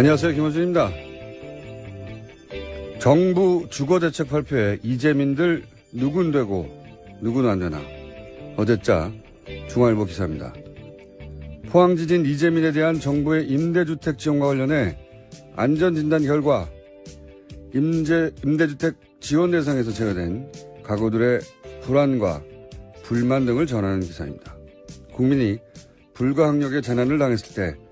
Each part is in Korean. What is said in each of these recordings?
안녕하세요. 김원준입니다. 정부 주거대책 발표에 이재민들 누군 되고 누군 안 되나 어제자 중앙일보 기사입니다. 포항 지진 이재민에 대한 정부의 임대주택 지원과 관련해 안전진단 결과 임대, 임대주택 지원 대상에서 제외된 가구들의 불안과 불만 등을 전하는 기사입니다. 국민이 불가항력의 재난을 당했을 때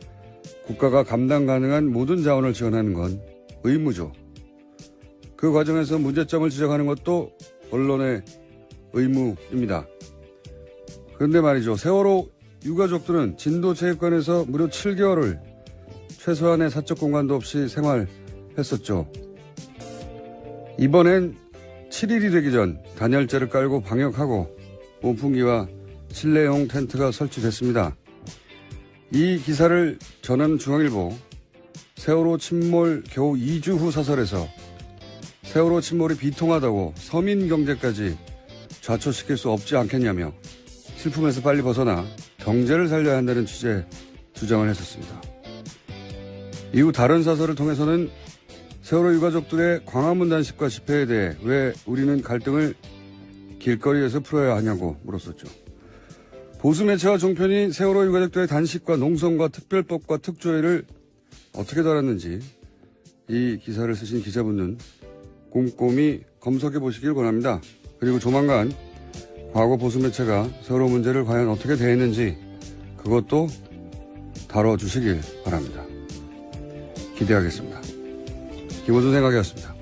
국가가 감당 가능한 모든 자원을 지원하는 건 의무죠. 그 과정에서 문제점을 지적하는 것도 언론의 의무입니다. 그런데 말이죠. 세월호 유가족들은 진도 체육관에서 무려 7개월을 최소한의 사적 공간도 없이 생활했었죠. 이번엔 7일이 되기 전 단열재를 깔고 방역하고 온풍기와 실내용 텐트가 설치됐습니다. 이 기사를 전한 중앙일보 세월호 침몰 겨우 2주 후 사설에서 세월호 침몰이 비통하다고 서민 경제까지 좌초시킬 수 없지 않겠냐며 슬픔에서 빨리 벗어나 경제를 살려야 한다는 취재 주장을 했었습니다. 이후 다른 사설을 통해서는 세월호 유가족들의 광화문 단식과 집회에 대해 왜 우리는 갈등을 길거리에서 풀어야 하냐고 물었었죠. 보수 매체와 종편이 세월호 유가족들의 단식과 농성과 특별법과 특조위를 어떻게 다뤘는지 이 기사를 쓰신 기자분은 꼼꼼히 검색해 보시길 권합니다. 그리고 조만간 과거 보수 매체가 세월호 문제를 과연 어떻게 대했는지 그것도 다뤄주시길 바랍니다. 기대하겠습니다. 김호준 생각이었습니다.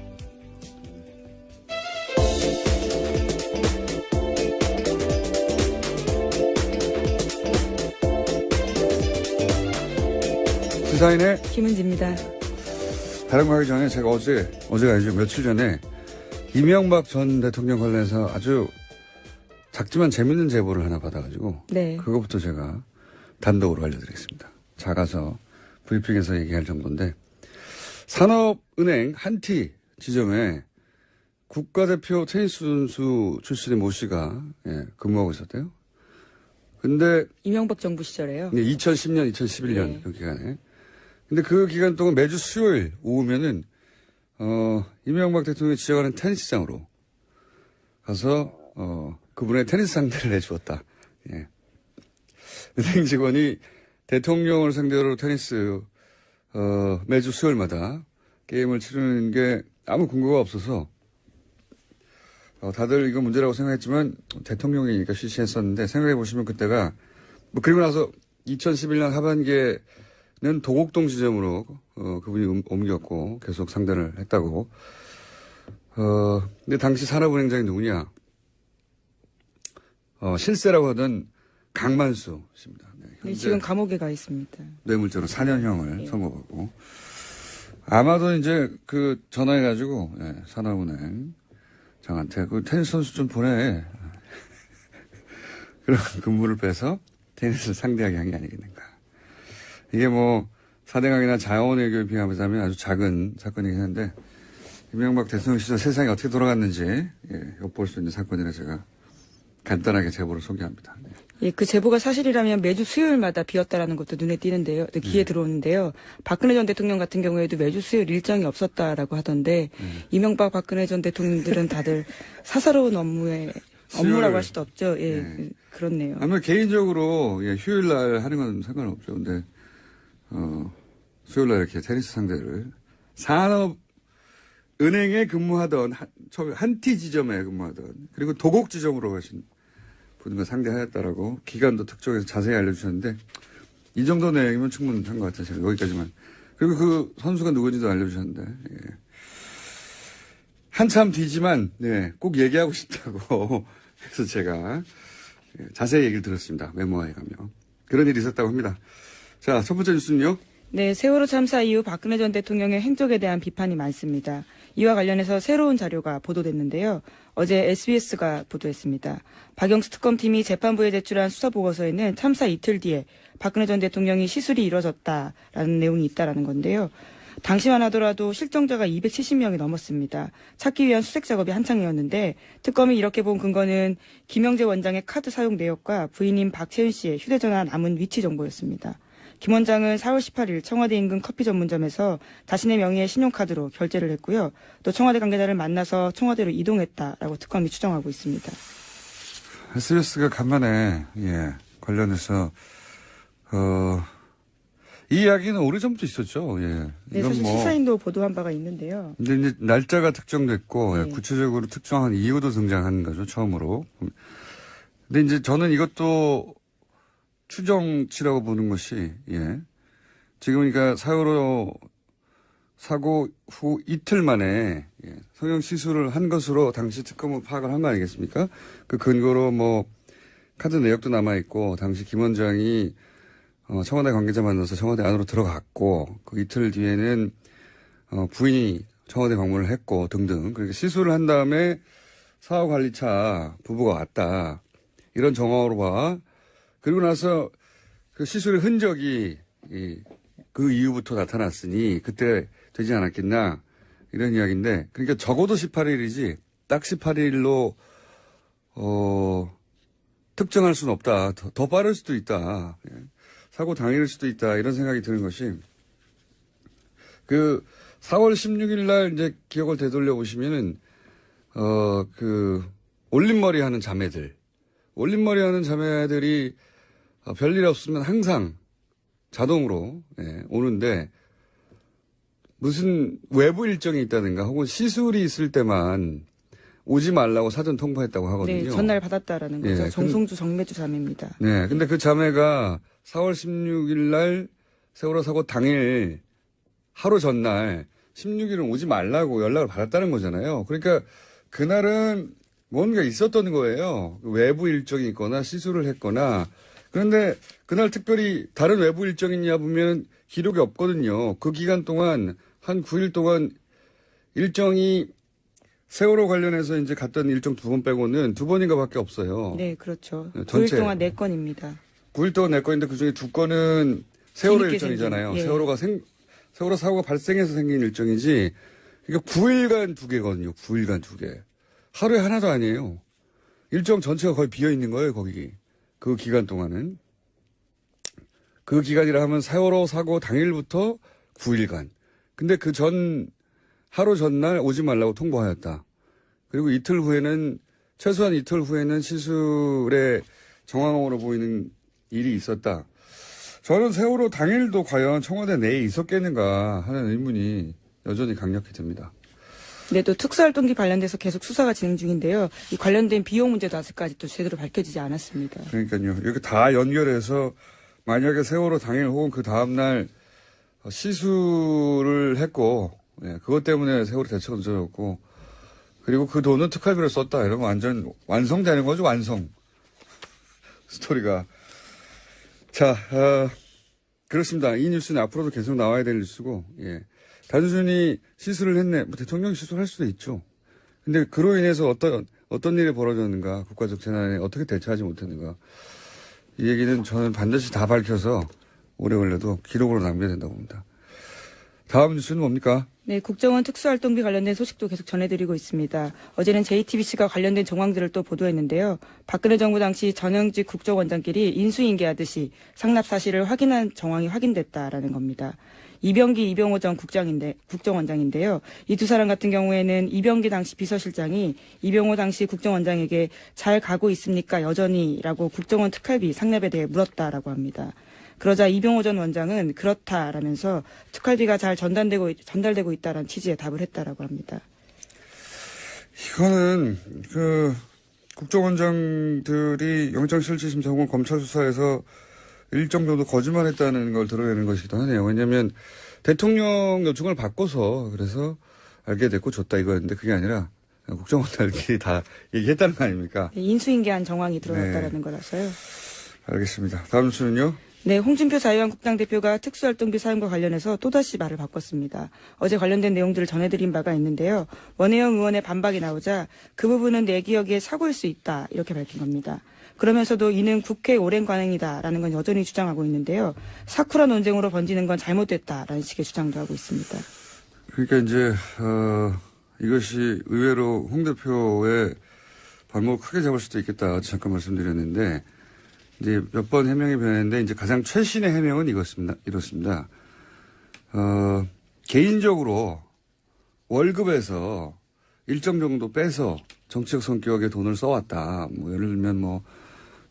시사인의 김은지입니다. 다른 거 하기 전에 제가 어제, 어제가 아니죠. 며칠 전에 이명박 전 대통령 관련해서 아주 작지만 재밌는 제보를 하나 받아가지고 네. 그거부터 제가 단독으로 알려드리겠습니다. 작아서 브리핑에서 얘기할 정도인데 산업은행 한티 지점에 국가대표 테니스 선수 출신의 모 씨가 예, 근무하고 있었대요. 근데 이명박 정부 시절에요. 2010년, 2011년 네. 그 기간에. 근데 그 기간 동안 매주 수요일 오후면은 어 이명박 대통령이 지적하는 테니스장으로 가서 어 그분의 테니스 상대를 내주었다. 예. 은행 직원이 대통령을 상대로 테니스 어 매주 수요일마다 게임을 치르는 게 아무 근거가 없어서 어, 다들 이거 문제라고 생각했지만 대통령이니까 쉬쉬했었는데 생각해 보시면 그때가 뭐 그리고 나서 2011년 하반기에 는 도곡동 지점으로 어, 그분이 옮- 옮겼고 계속 상대를 했다고. 어, 근데 당시 산업은행장이 누구냐? 어, 실세라고 하던 강만수 씨입니다. 네, 네, 지금 감옥에 가 있습니다. 뇌물죄로 4년형을 선고받고 아마도 이제 그 전화해가지고 예, 산업은행 장한테 그 테니스 선수 좀 보내 그런 근무를 빼서 테니스를 상대하게 한 게 아니겠는가 이게 뭐 사대강이나 자원외교에 비하자면 아주 작은 사건이긴 한데 이명박 대통령 시절 세상이 어떻게 돌아갔는지 예, 엿볼 수 있는 사건이라 제가 간단하게 제보를 소개합니다. 네. 예, 그 제보가 사실이라면 매주 수요일마다 비었다라는 것도 눈에 띄는데요. 네, 귀에 들어오는데요. 박근혜 전 대통령 같은 경우에도 매주 수요일 일정이 없었다라고 하던데 이명박 박근혜 전 대통령들은 다들 사사로운 업무에 수요일. 업무라고 할 수도 없죠. 예, 네. 그- 그렇네요. 아마 개인적으로 예, 휴일 날 하는 건 상관없죠. 근데 어, 수요일 날 이렇게 테니스 상대를 산업 은행에 근무하던 한, 한티 지점에 근무하던 그리고 도곡 지점으로 가신 분과 상대하였다라고 기간도 특정해서 자세히 알려주셨는데 이 정도 내용이면 충분한 것 같아요. 제가 여기까지만. 그리고 그 선수가 누군지도 알려주셨는데 예. 한참 뒤지만 네, 꼭 얘기하고 싶다고 그래서 제가 예, 자세히 얘기를 들었습니다. 메모에 가면. 그런 일이 있었다고 합니다. 자, 첫 번째 뉴스는요. 네, 세월호 참사 이후 박근혜 전 대통령의 행적에 대한 비판이 많습니다. 이와 관련해서 새로운 자료가 보도됐는데요. 어제 SBS가 보도했습니다. 박영수 특검팀이 재판부에 제출한 수사 보고서에는 참사 이틀 뒤에 박근혜 전 대통령이 시술이 이뤄졌다라는 내용이 있다라는 건데요. 당시만 하더라도 실종자가 270명이 넘었습니다. 찾기 위한 수색 작업이 한창이었는데 특검이 이렇게 본 근거는 김영재 원장의 카드 사용 내역과 부인인 박채은 씨의 휴대전화 남은 위치 정보였습니다. 김 원장은 4월 18일 청와대 인근 커피 전문점에서 자신의 명의의 신용카드로 결제를 했고요. 또 청와대 관계자를 만나서 청와대로 이동했다라고 특검이 추정하고 있습니다. SBS가 간만에, 예, 관련해서, 어, 이 이야기는 오래전부터 있었죠, 예. 네, 사실 뭐 시사인도 보도한 바가 있는데요. 근데 이제 날짜가 특정됐고, 예, 네. 구체적으로 특정한 이유도 등장한 거죠, 처음으로. 근데 이제 저는 이것도 추정치라고 보는 것이, 예. 지금 그러니까 4.15 사고 후 이틀 만에 예, 성형 시술을 한 것으로 당시 특검은 파악을 한 거 아니겠습니까? 그 근거로 뭐 카드 내역도 남아 있고, 당시 김 원장이 어, 청와대 관계자 만나서 청와대 안으로 들어갔고, 그 이틀 뒤에는 어, 부인이 청와대 방문을 했고 등등. 그러니까 시술을 한 다음에 사후 관리차 부부가 왔다. 이런 정황으로 봐. 그리고 나서 그 시술의 흔적이 이, 그 이후부터 나타났으니 그때 되지 않았겠나. 이런 이야기인데. 그러니까 적어도 18일이지 딱 18일로 어, 특정할 수는 없다. 더, 더 빠를 수도 있다. 예. 사고 당일일 수도 있다. 이런 생각이 드는 것이 그 4월 16일 날 이제 기억을 되돌려 보시면은 어 그 올림머리 하는 자매들 올림머리 하는 자매들이 어, 별일 없으면 항상 자동으로 예, 오는데 무슨 외부 일정이 있다든가 혹은 시술이 있을 때만 오지 말라고 사전 통보했다고 하거든요. 네, 전날 받았다라는 거죠. 예, 정송주 정매주 자매입니다. 네, 근데 그 자매가 4월 16일 날 세월호 사고 당일 하루 전날 16일은 오지 말라고 연락을 받았다는 거잖아요. 그러니까 그날은 뭔가 있었던 거예요. 외부 일정이 있거나 시술을 했거나. 그런데 그날 특별히 다른 외부 일정이냐 보면 기록이 없거든요. 그 기간 동안 한 9일 동안 일정이 세월호 관련해서 이제 갔던 일정 두 번 빼고는 두 번인가 밖에 없어요. 네, 그렇죠. 네, 9일 전체. 동안 4건입니다. 9일 동안 내 건인데 그 중에 두 건은 세월호 일정이잖아요. 예. 세월호가 생, 세월호 사고가 발생해서 생긴 일정이지. 그러니까 9일간 두 개거든요. 9일간 두 개. 하루에 하나도 아니에요. 일정 전체가 거의 비어 있는 거예요, 거기. 그 기간 동안은. 그 기간이라 하면 세월호 사고 당일부터 9일간. 근데 그 전, 하루 전날 오지 말라고 통보하였다. 그리고 이틀 후에는, 최소한 이틀 후에는 시술의 정황으로 보이는 일이 있었다. 저는 세월호 당일도 과연 청와대 내에 있었겠는가 하는 의문이 여전히 강력히 듭니다. 네, 또 특수활동기 관련돼서 계속 수사가 진행 중인데요. 이 관련된 비용 문제도 아직까지 또 제대로 밝혀지지 않았습니다. 그러니까요. 이렇게 다 연결해서 만약에 세월호 당일 혹은 그 다음날 시술을 했고, 예, 그것 때문에 세월호 대책은 늦어졌고, 그리고 그 돈은 특활비로 썼다. 이러면 완전 완성되는 거죠, 완성. 스토리가. 자, 어, 그렇습니다. 이 뉴스는 앞으로도 계속 나와야 될 뉴스고, 예. 단순히 시술을 했네. 뭐 대통령 시술할 수도 있죠. 근데 그로 인해서 어떤, 어떤 일이 벌어졌는가, 국가적 재난에 어떻게 대처하지 못했는가. 이 얘기는 저는 반드시 다 밝혀서 오래 걸려도 기록으로 남겨야 된다고 봅니다. 다음 뉴스는 뭡니까? 네, 국정원 특수활동비 관련된 소식도 계속 전해드리고 있습니다. 어제는 JTBC가 관련된 정황들을 또 보도했는데요. 박근혜 정부 당시 전형직 국정원장끼리 인수인계하듯이 상납 사실을 확인한 정황이 확인됐다라는 겁니다. 이병기, 이병호 전 국장인데, 국정원장인데요. 이 두 사람 같은 경우에는 이병기 당시 비서실장이 이병호 당시 국정원장에게 잘 가고 있습니까? 여전히?라고 국정원 특활비 상납에 대해 물었다라고 합니다. 그러자 이병호 전 원장은 그렇다라면서 특활비가 잘 전달되고 전달되고 있다라는 취지의 답을 했다라고 합니다. 이거는 그 국정원장들이 영장실질심사 혹은 검찰 수사에서 일정 정도 거짓말했다는 걸 드러내는 것이기도 하네요. 왜냐하면 대통령 요청을 받고서 그래서 알게 됐고 줬다 이거였는데 그게 아니라 국정원들끼리 다 얘기했다는 거 아닙니까? 네, 인수인계한 정황이 네. 드러났다라는 거라서요. 알겠습니다. 다음 뉴스는요? 네, 홍준표 자유한국당 대표가 특수활동비 사용과 관련해서 또다시 말을 바꿨습니다. 어제 관련된 내용들을 전해드린 바가 있는데요. 원혜영 의원의 반박이 나오자 그 부분은 내 기억에 사고일 수 있다 이렇게 밝힌 겁니다. 그러면서도 이는 국회 오랜 관행이다라는 건 여전히 주장하고 있는데요. 사쿠라 논쟁으로 번지는 건 잘못됐다라는 식의 주장도 하고 있습니다. 그러니까 이제 어, 이것이 의외로 홍 대표의 발목을 크게 잡을 수도 있겠다 잠깐 말씀드렸는데 이제 몇 번 해명이 변했는데 이제 가장 최신의 해명은 이렇습니다. 이렇습니다. 어, 개인적으로 월급에서 일정 정도 빼서 정치적 성격의 돈을 써왔다. 뭐 예를 들면 뭐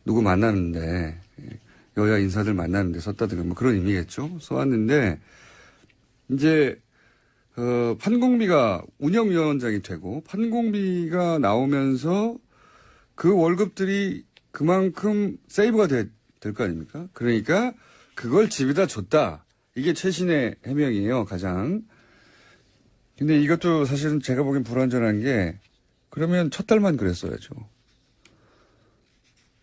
누구 만나는데 여야 인사들 만나는데 썼다든가 뭐 그런 의미겠죠. 써왔는데 이제 어, 판공비가 운영위원장이 되고 판공비가 나오면서 그 월급들이 그만큼 세이브가 될 거 아닙니까? 그러니까 그걸 집에다 줬다. 이게 최신의 해명이에요, 가장. 근데 이것도 사실은 제가 보기엔 불완전한 게 그러면 첫 달만 그랬어야죠.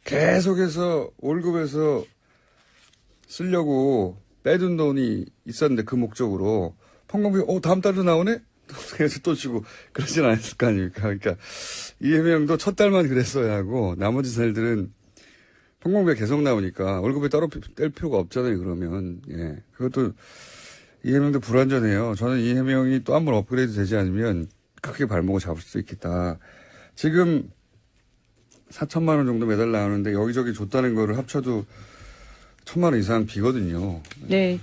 계속해서 월급에서 쓰려고 빼둔 돈이 있었는데 그 목적으로. 판공비 어 다음 달도 나오네? 그래서 또 주고. 그러진 않았을 거 아닙니까? 그러니까 이 해명도 첫 달만 그랬어야 하고 나머지 달들은 판공비가 계속 나오니까 월급에 따로 뗄 필요가 없잖아요 그러면. 예. 그것도 이 해명도 불완전해요. 저는 이 해명이 또 한 번 업그레이드 되지 않으면 크게 발목을 잡을 수도 있겠다. 지금 4천만 원 정도 매달 나오는데 여기저기 줬다는 거를 합쳐도 천만 원 이상 비거든요. 네.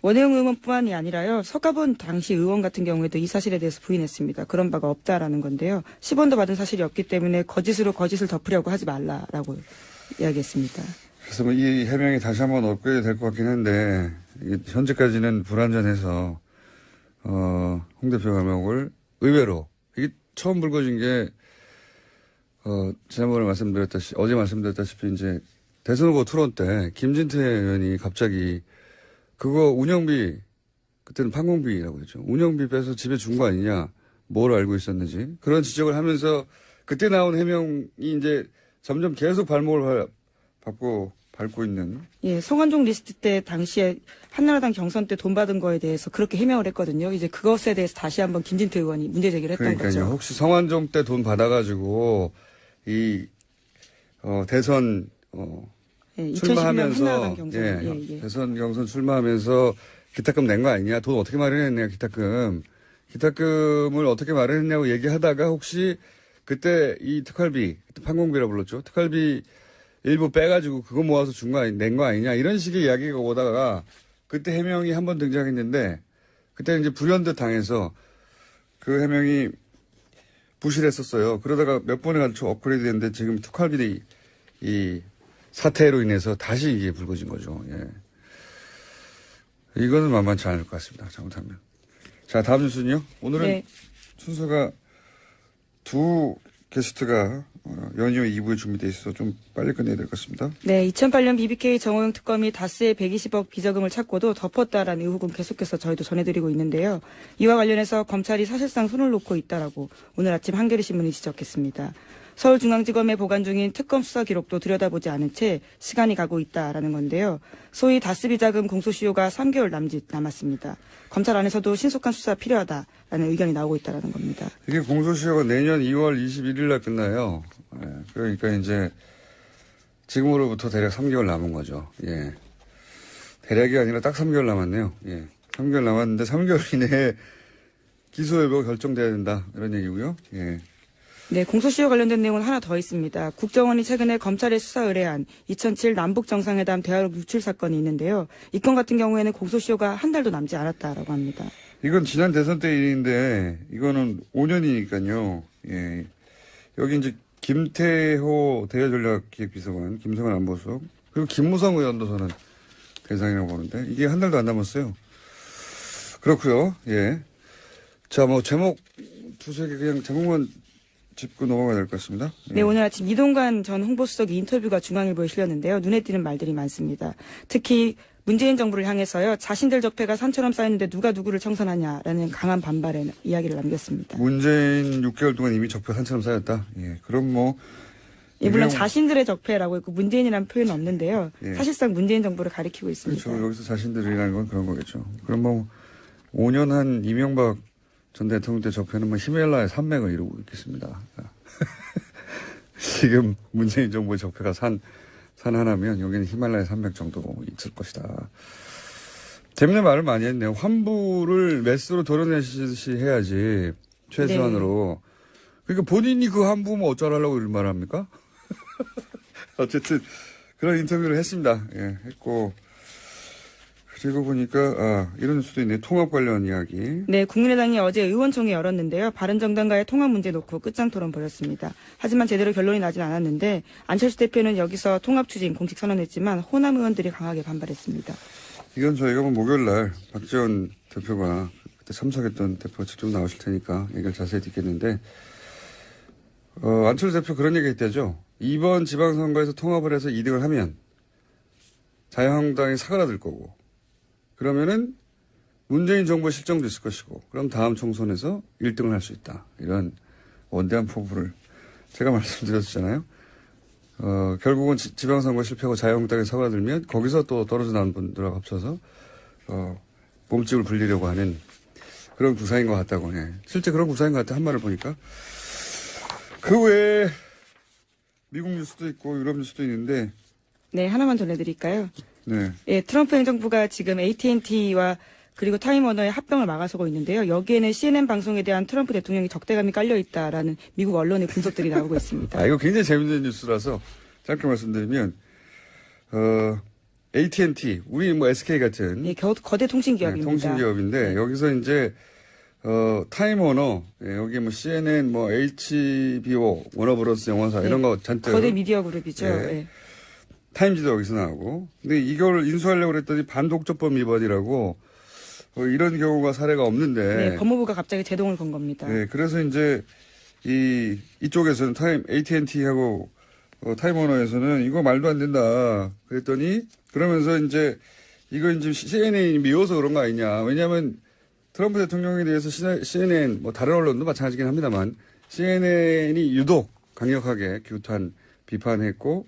원혜영 의원뿐만이 아니라요. 서가본 당시 의원 같은 경우에도 이 사실에 대해서 부인했습니다. 그런 바가 없다라는 건데요. 10원도 받은 사실이 없기 때문에 거짓으로 거짓을 덮으려고 하지 말라라고 이야기했습니다. 그래서 뭐 이 해명이 다시 한번 업그레이드 될 것 같긴 한데 현재까지는 불완전해서 어, 홍 대표 감옥을 의외로 이게 처음 불거진 게 어, 지난번에 말씀드렸다시 어제 말씀드렸다시피 이제 대선 후보 토론 때 김진태 의원이 갑자기 그거 운영비 그때는 판공비라고 했죠. 운영비 빼서 집에 준 거 아니냐. 뭘 알고 있었는지 그런 지적을 하면서 그때 나온 해명이 이제 점점 계속 발목을 밟- 밟고 밟고 있는 예, 성완종 리스트 때 당시에 한나라당 경선 때 돈 받은 거에 대해서 그렇게 해명을 했거든요. 이제 그것에 대해서 다시 한번 김진태 의원이 문제 제기를 했던 그러니까요. 거죠. 혹시 성완종 때 돈 받아가지고 이 어, 대선 어, 예, 2011년 출마하면서. 예, 예, 예. 대선 경선 출마하면서 기타금 낸 거 아니냐? 돈 어떻게 마련했냐? 기타금 기타금을 어떻게 마련했냐고 얘기하다가 혹시 그때 이 특활비 그때 판공비라 불렀죠. 특활비 일부 빼가지고 그거 모아서 준 거 낸 거 아니냐 이런 식의 이야기가 오다가 그때 해명이 한 번 등장했는데 그때 이제 불현듯 당해서 그 해명이 부실했었어요. 그러다가 몇 번에 걸쳐 업그레이드 됐는데 지금 특활비 이 사태로 인해서 다시 이게 불거진 거죠. 예. 이거는 만만치 않을 것 같습니다. 잘못하면. 자, 다음 뉴스는요. 오늘은 네. 순서가 두 게스트가 어, 연이어 2부에 준비돼 있어서 좀 빨리 끝내야 될 것 같습니다. 네, 2008년 BBK 정호영 특검이 다스의 120억 비자금을 찾고도 덮었다라는 의혹은 계속해서 저희도 전해드리고 있는데요. 이와 관련해서 검찰이 사실상 손을 놓고 있다라고 오늘 아침 한겨레 신문이 지적했습니다. 서울중앙지검에 보관 중인 특검 수사 기록도 들여다보지 않은 채 시간이 가고 있다라는 건데요. 소위 다스 비 자금 공소시효가 3개월 남짓 남았습니다. 검찰 안에서도 신속한 수사 필요하다라는 의견이 나오고 있다라는 겁니다. 이게 공소시효가 내년 2월 21일 날 끝나요. 예, 그러니까 이제 지금으로부터 대략 3개월 남은 거죠. 예. 대략이 아니라 딱 3개월 남았네요. 예. 3개월 남았는데 3개월 이내에 기소 여부가 결정돼야 된다. 이런 얘기고요. 예. 네, 공소시효 관련된 내용은 하나 더 있습니다. 국정원이 최근에 검찰에 수사 의뢰한 2007 남북 정상회담 대화록 유출 사건이 있는데요. 이 건 같은 경우에는 공소시효가 한 달도 남지 않았다라고 합니다. 이건 지난 대선 때 일인데 이거는 5년이니까요. 예. 여기 이제 김태호 대외전략기획비서관, 김성환 안보수석, 그리고 김무성 의원도 저는 대상이라고 보는데 이게 한 달도 안 남았어요. 그렇고요. 예. 자, 뭐 제목 두세 개 그냥 제목만 짚고 넘어가야 될 것 같습니다. 예. 네, 오늘 아침 이동관 전 홍보수석의 인터뷰가 중앙일보에 실렸는데요. 눈에 띄는 말들이 많습니다. 특히 문재인 정부를 향해서요. 자신들 적폐가 산처럼 쌓였는데 누가 누구를 청산하냐라는 강한 반발의 이야기를 남겼습니다. 문재인 6개월 동안 이미 적폐 산처럼 쌓였다. 예. 그럼 뭐 예, 물론 자신들의 적폐라고 했고 문재인이라는 표현은 없는데요. 예. 사실상 문재인 정부를 가리키고 있습니다. 그렇죠. 여기서 자신들이라는 건 그런 거겠죠. 그럼 뭐 5년 한 이명박 전 대통령 때 적폐는 뭐 히말라야 산맥을 이루고 있겠습니다. 지금 문재인 정부의 적폐가 산, 산 하나면 여기는 히말라야 산맥 정도 있을 것이다. 재밌는 말을 많이 했네요. 환부를 메스로 도려내듯이 해야지 최소한으로. 그러니까 본인이 그 환부면 어쩌라고 이런 말 합니까? 어쨌든 그런 인터뷰를 했습니다. 예, 했고. 그리고 보니까, 아, 이런 수도 있네. 통합 관련 이야기. 네, 국민의당이 어제 의원총회 열었는데요. 바른정당과의 통합 문제 놓고 끝장 토론 벌였습니다. 하지만 제대로 결론이 나진 않았는데 안철수 대표는 여기서 통합 추진 공식 선언했지만 호남 의원들이 강하게 반발했습니다. 이건 저희가 뭐 목요일 날 박지원 대표가 그때 참석했던 대표가 직접 나오실 테니까 얘기를 자세히 듣겠는데, 어, 안철수 대표 그런 얘기 했대죠. 이번 지방선거에서 통합을 해서 2등을 하면 자유한국당이 사그라들 거고, 그러면은 문재인 정부의 실정도 있을 것이고, 그럼 다음 총선에서 1등을 할 수 있다. 이런 원대한 포부를 제가 말씀드렸잖아요. 어, 결국은 지, 지방선거 실패하고 자유한국당에 사과들면 거기서 또 떨어져 나온 분들하고 합쳐서 어, 몸집을 불리려고 하는 그런 구사인 것 같다고. 예. 실제 그런 구사인 것 같아 한 말을 보니까 그 외에 미국 뉴스도 있고 유럽 뉴스도 있는데 네, 하나만 전해드릴까요? 네. 예, 트럼프 행정부가 지금 AT&T와 그리고 타임워너의 합병을 막아서고 있는데요. 여기에는 CNN 방송에 대한 트럼프 대통령이 적대감이 깔려 있다라는 미국 언론의 분석들이 나오고 있습니다. 아 이거 굉장히 재밌는 뉴스라서 짧게 말씀드리면 어, AT&T 우리 뭐 SK 같은 예, 겨- 거대 통신 기업입니다. 네, 통신 기업인데 여기서 이제 어 타임워너 예, 여기 뭐 CNN 뭐 HBO 워너브로스 영화사 이런 거 잔뜩 거대 미디어 그룹이죠. 예. 예. 타임지도 여기서 나오고 근데 이걸 인수하려고 그랬더니 반독점법 위반이라고 어, 이런 경우가 사례가 없는데 네, 법무부가 갑자기 제동을 건 겁니다. 네, 그래서 이제 이 이쪽에서는 타임 AT&T하고 어, 타임워너에서는 이거 말도 안 된다. 그랬더니 그러면서 이제 이거 이제 CNN이 미워서 그런 거 아니냐. 왜냐하면 트럼프 대통령에 대해서 CNN 뭐 다른 언론도 마찬가지긴 합니다만 CNN이 유독 강력하게 규탄 비판했고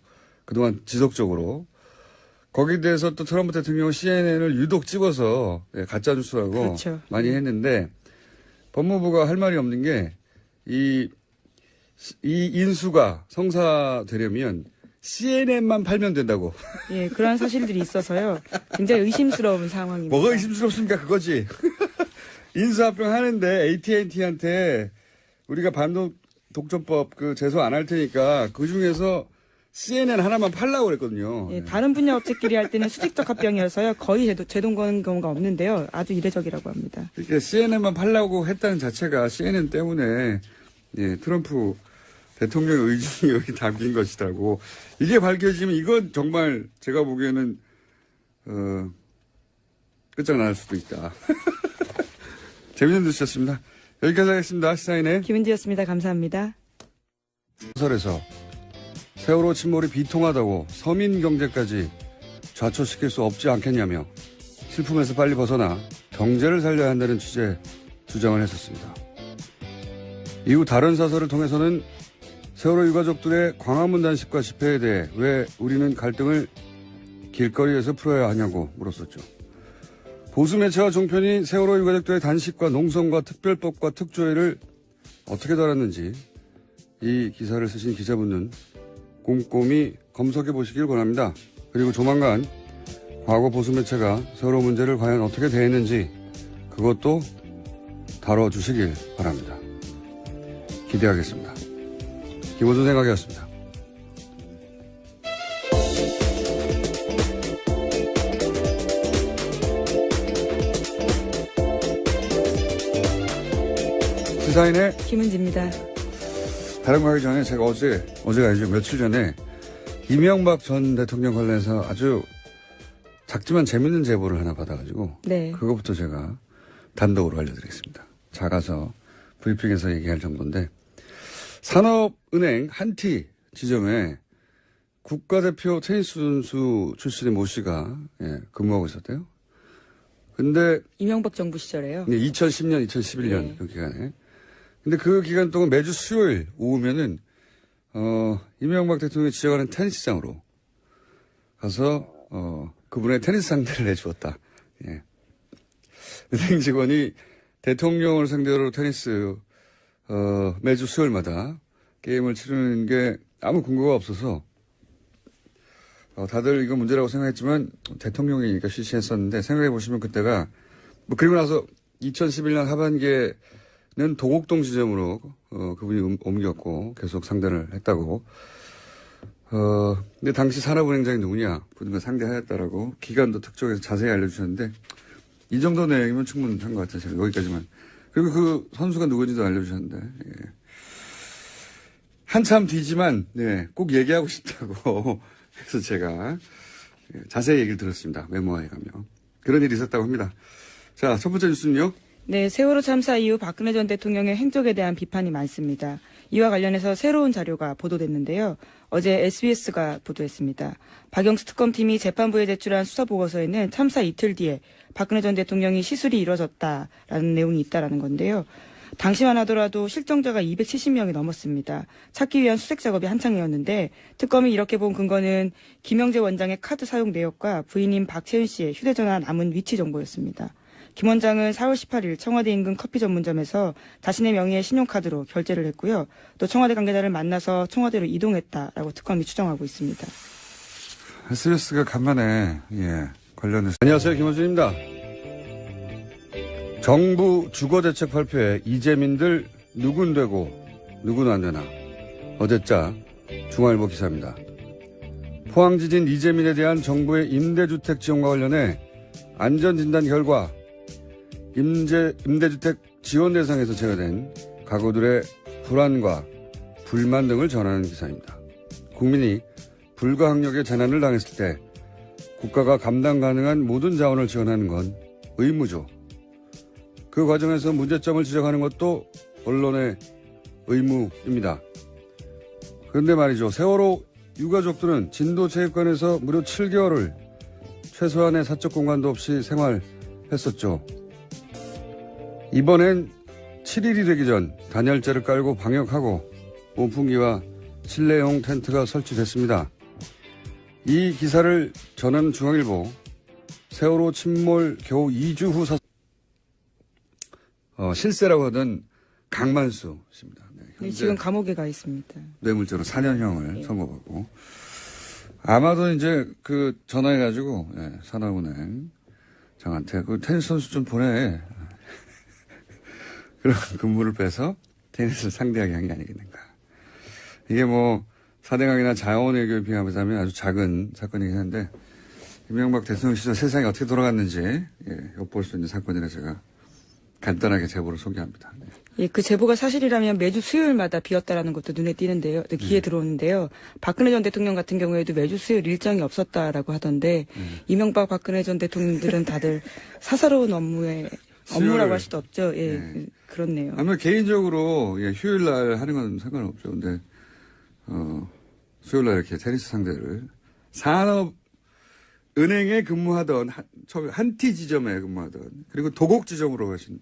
그동안 지속적으로 거기에 대해서 또 트럼프 대통령은 CNN을 유독 찍어서 예, 가짜 뉴스라고 그렇죠. 많이 했는데 법무부가 할 말이 없는 게 이 이 인수가 성사되려면 CNN만 팔면 된다고. 예, 그런 사실들이 있어서요. 굉장히 의심스러운 상황입니다. 뭐가 의심스럽습니까? 그거지. 인수합병 하는데 AT&T한테 우리가 반독 독점법 그 제소 안 할 테니까 그 중에서 CNN 하나만 팔라고 그랬거든요. 예, 다른 분야 업체끼리 할 때는 수직적 합병이어서요. 거의 제도, 제동 거는 경우가 없는데요. 아주 이례적이라고 합니다. 그러니까 CNN만 팔라고 했다는 자체가 CNN 때문에 예, 트럼프 대통령의 의중이 여기 담긴 것이라고 이게 밝혀지면 이건 정말 제가 보기에는 어, 끝장날 수도 있다. 재밌는 뉴스였습니다. 여기까지 하겠습니다. 시사인의 김은지였습니다. 감사합니다. 소설에서 세월호 침몰이 비통하다고 서민 경제까지 좌초시킬 수 없지 않겠냐며 슬픔에서 빨리 벗어나 경제를 살려야 한다는 취재 주장을 했었습니다. 이후 다른 사설을 통해서는 세월호 유가족들의 광화문 단식과 집회에 대해 왜 우리는 갈등을 길거리에서 풀어야 하냐고 물었었죠. 보수 매체와 종편이 세월호 유가족들의 단식과 농성과 특별법과 특조위를 어떻게 다뤘는지 이 기사를 쓰신 기자분은 꼼꼼히 검색해 보시길 권합니다. 그리고 조만간 과거 보수 매체가 세월호 문제를 과연 어떻게 대했는지 그것도 다뤄주시길 바랍니다. 기대하겠습니다. 김호준 생각이었습니다. 시사인의 김은지입니다. 다른 거 하기 전에 제가 어제, 어제가 아니죠. 며칠 전에 이명박 전 대통령 관련해서 아주 작지만 재밌는 제보를 하나 받아가지고 네. 그거부터 제가 단독으로 알려드리겠습니다. 작아서 브리핑에서 얘기할 정도인데 산업은행 한티 지점에 국가대표 테니스 선수 출신의 모 씨가 예, 근무하고 있었대요. 근데 이명박 정부 시절에요. 2010년, 2011년 네. 그 기간에. 근데 그 기간 동안 매주 수요일 오후면은 어 이명박 대통령이 지적하는 테니스장으로 가서 어 그분의 테니스 상대를 해주었다. 예. 은행 직원이 대통령을 상대로 테니스 어 매주 수요일마다 게임을 치르는 게 아무 근거가 없어서 어, 다들 이거 문제라고 생각했지만 대통령이니까 실시했었는데 생각해 보시면 그때가 뭐 그리고 나서 2011년 하반기에 는 도곡동 지점으로 어, 그분이 음- 옮겼고 계속 상대를 했다고 어, 근데 당시 산업은행장이 누구냐? 그분과 상대하였다라고 기간도 특정해서 자세히 알려주셨는데, 이 정도 내용이면 충분한 것 같아요. 제가 여기까지만. 그리고 그 선수가 누구인지도 알려주셨는데, 예. 한참 뒤지만, 네, 꼭 얘기하고 싶다고 해서 제가 예, 자세히 얘기를 들었습니다. 메모에 가면. 그런 일이 있었다고 합니다. 자, 첫 번째 뉴스는요. 네, 세월호 참사 이후 박근혜 전 대통령의 행적에 대한 비판이 많습니다. 이와 관련해서 새로운 자료가 보도됐는데요. 어제 SBS가 보도했습니다. 박영수 특검팀이 재판부에 제출한 수사 보고서에는 참사 이틀 뒤에 박근혜 전 대통령이 시술이 이뤄졌다라는 내용이 있다라는 건데요. 당시만 하더라도 실종자가 270명이 넘었습니다. 찾기 위한 수색 작업이 한창이었는데 특검이 이렇게 본 근거는 김영재 원장의 카드 사용 내역과 부인인 박채윤 씨의 휴대전화 남은 위치 정보였습니다. 김 원장은 4월 18일 청와대 인근 커피 전문점에서 자신의 명의의 신용카드로 결제를 했고요. 또 청와대 관계자를 만나서 청와대로 이동했다라고 특검이 추정하고 있습니다. SBS가 간만에, 예, 관련해서. 안녕하세요. 김원준입니다. 정부 주거대책 발표에 이재민들 누군 되고 누군 안 되나. 어제자 중앙일보 기사입니다. 포항지진 이재민에 대한 정부의 임대주택 지원과 관련해 안전진단 결과 임대, 임대주택 지원 대상에서 제외된 가구들의 불안과 불만 등을 전하는 기사입니다. 국민이 불가항력의 재난을 당했을 때 국가가 감당 가능한 모든 자원을 지원하는 건 의무죠. 그 과정에서 문제점을 지적하는 것도 언론의 의무입니다. 그런데 말이죠. 세월호 유가족들은 진도체육관에서 무려 7개월을 최소한의 사적 공간도 없이 생활했었죠. 이번엔 7일이 되기 전 단열재를 깔고 방역하고 온풍기와 실내용 텐트가 설치됐습니다. 이 기사를 전한 중앙일보 세월호 침몰 겨우 2주 후 사... 어, 실세라고 하던 강만수 씨입니다. 네, 네, 지금 감옥에 가 있습니다. 뇌물죄로 4년형을 선고받고 아마도 이제 그 전화해가지고 예, 산업은행 장한테 그 테니스 선수 좀 보내 그런 근무를 빼서 테니스를 상대하게 한 게 아니겠는가. 이게 뭐 사대강이나 자원외교에 비하면 아주 작은 사건이긴 한데 이명박 대통령 시절 세상이 어떻게 돌아갔는지 예, 엿볼 수 있는 사건이라 제가 간단하게 제보를 소개합니다. 네. 예, 그 제보가 사실이라면 매주 수요일마다 비었다라는 것도 눈에 띄는데요. 네, 귀에 들어오는데요. 박근혜 전 대통령 같은 경우에도 매주 수요일 일정이 없었다라고 하던데 이명박 박근혜 전 대통령들은 다들 사사로운 업무에 업무라고. 할 수도 없죠. 예, 네. 그렇네요. 아마 개인적으로 예, 휴일 날 하는 건 상관없죠. 근데 어, 수요일 날 이렇게 테니스 상대를 산업 은행에 근무하던 한, 처음에 한티 지점에 근무하던 그리고 도곡 지점으로 가신